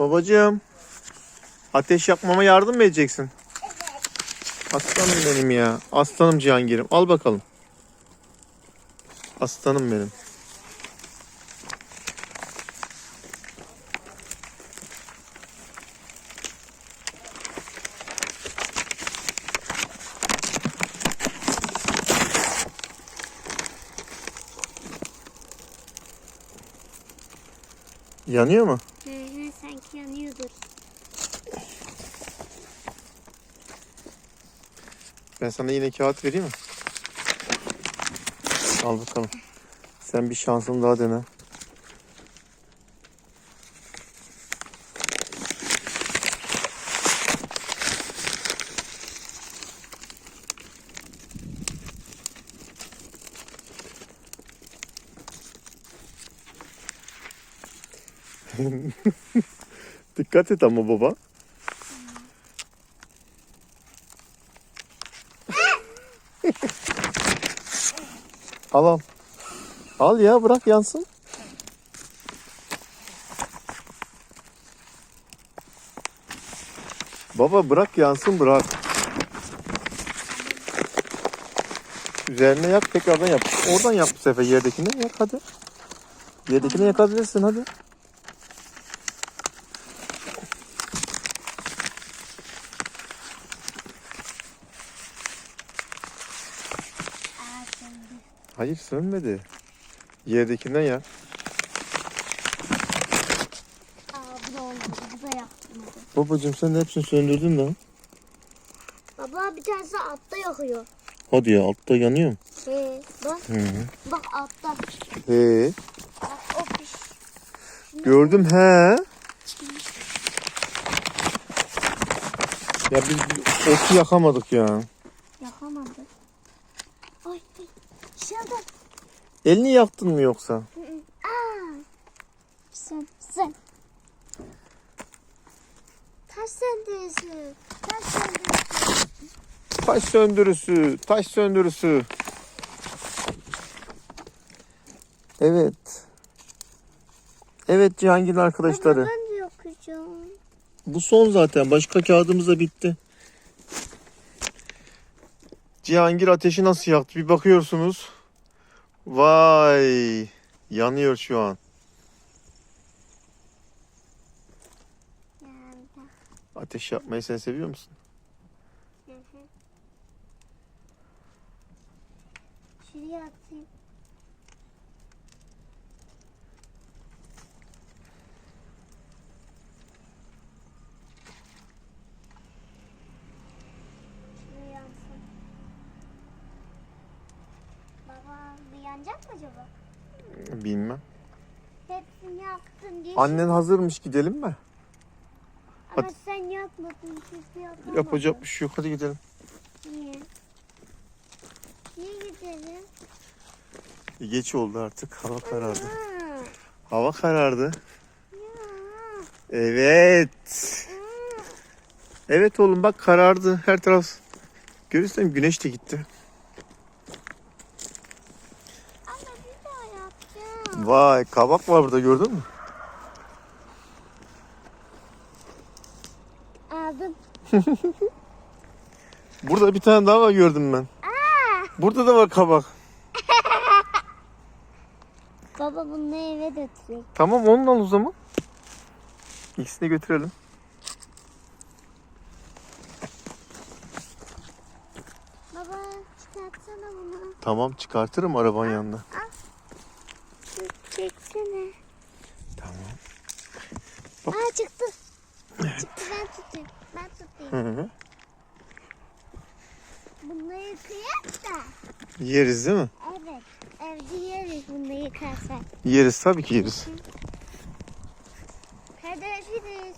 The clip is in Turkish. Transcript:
Babacığım. Ateş yakmama yardım mı edeceksin? Aslanım benim ya. Aslanım Cihangir'im. Al bakalım. Aslanım benim. Yanıyor mu? Hı hı, sanki yanıyordur. Ben sana yine kağıt vereyim mi? Al bakalım. Sen bir şansın daha dene. Dikkat et ama baba. Al al. Al ya bırak yansın. Baba bırak yansın bırak. Üzerine yak tekrardan yap. Oradan yap bu sefer yerdekini yak hadi. Yerdekini yakabilirsin hadi. Aa söndü. Hayır sönmedi. Yerdekinden yak. Aa bu da olmadı. Bu da yapmadı. Babacım sen de hepsini söndürdün lan. Baba bir tanesi altta yakıyor. Hadi ya altta yanıyor mu? He bak. Hı hı. Bak altta. He. Bak o piş. Gördüm he. Ya biz otu yakamadık ya. Ay. ay. Elini yaktın mı yoksa? Aa. Sen sen. Taş sendesi. Taş sendesi. Taş söndürüsü, taş söndürüsü. Evet. Evet Cihangir arkadaşları. Ben de yakacağım. Bu son zaten. Başka kağıdımız da bitti. Cihangir ateşi nasıl yaktı? Bir bakıyorsunuz. Vay. Yanıyor şu an. Ateş yapmayı sen seviyor musun? Şuraya atayım. Şuraya yansın. Baba bir yanacak mı acaba? Bilmem. Hepsini yaktın diye. Annen hazırmış gidelim mi? Ama hadi. sen yakmadın çünkü yakamadın. Yapacak bir şey yok. Hadi gidelim. Niye? Niye gidelim? Geç oldu artık. Hava karardı. Ha. Hava karardı. Ya. Evet. Evet oğlum bak karardı. Her taraf. Görürsen güneş de gitti. Ama bir daha yapacağım. Vay kabak var burada gördün mü? Aldım. Burada bir tane daha var gördüm ben. Aa. Burada da var kabak. Baba bunu eve götüreyim. Tamam onu al o zaman. İkisini götürelim. Baba çıkartsana bunu. Tamam çıkartırım arabanın yanına. Şu Çeksene. Tamam. Aa çıktı. Çıktı ben tutayım. Ben tutayım. Hı hı. Bunları yıkayak da. Yeriz değil mi? Evet. Evde yeriz bunu yıkarsak. Yeriz tabii ki yeriz. Hadi görüşürüz.